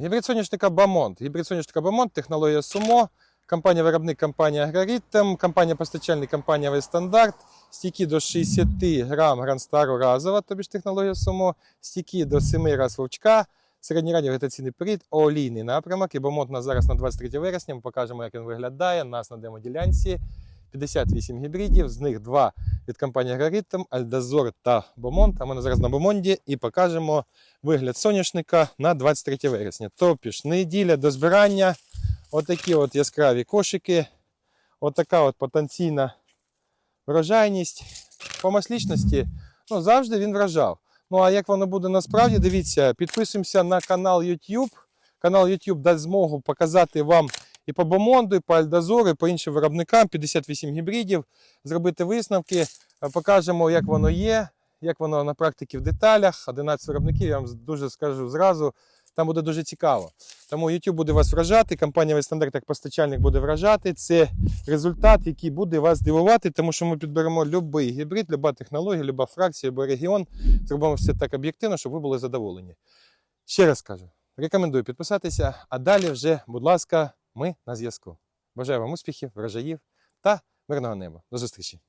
Гібрид соняшника Бамонт. Гібрид соняшника Бамонт, технологія Сумо, компанія-виробник, компанія Агроритм, компанія-постачальник, компанія Вестандарт, стійки до 60 грам Гранстару разова, тобі ж технологія Сумо, стійки до 7 раз вовчка, середньоранній вегетаційний період, олійний напрямок. І Бамонт у нас зараз на 23 вересня. Ми покажемо, як він виглядає. Нас на демоділянці 58 гібридів, з них два від компанії Агроритм, Альдазор та Бомонт. А ми зараз на Бомонді і покажемо вигляд соняшника на 23 вересня. Топіш, неділя до збирання. Отакі от яскраві кошики. Отака от потенційна врожайність. По маслічності ну, завжди він вражав. Ну а як воно буде насправді, дивіться, підписуємося на канал YouTube. Канал YouTube дасть змогу показати вам і по Бомонду, і по Альдазору, і по іншим виробникам 58 гібридів, зробити висновки, е, покажемо, як воно є, як воно на практиці в деталях. 11 виробників, я вам дуже скажу зразу, там буде дуже цікаво. Тому YouTube буде вас вражати, компанія Вестандарт як постачальник буде вражати. Це результат, який буде вас дивувати, тому що ми підберемо будь-який гібрид, люба технологія, люба фракція, любий регіон. Зробимо все так об'єктивно, щоб ви були задоволені. Ще раз кажу, рекомендую підписатися, а далі вже, будь ласка, ми на зв'язку. Бажаю вам успіхів, врожаїв та мирного неба. До зустрічі!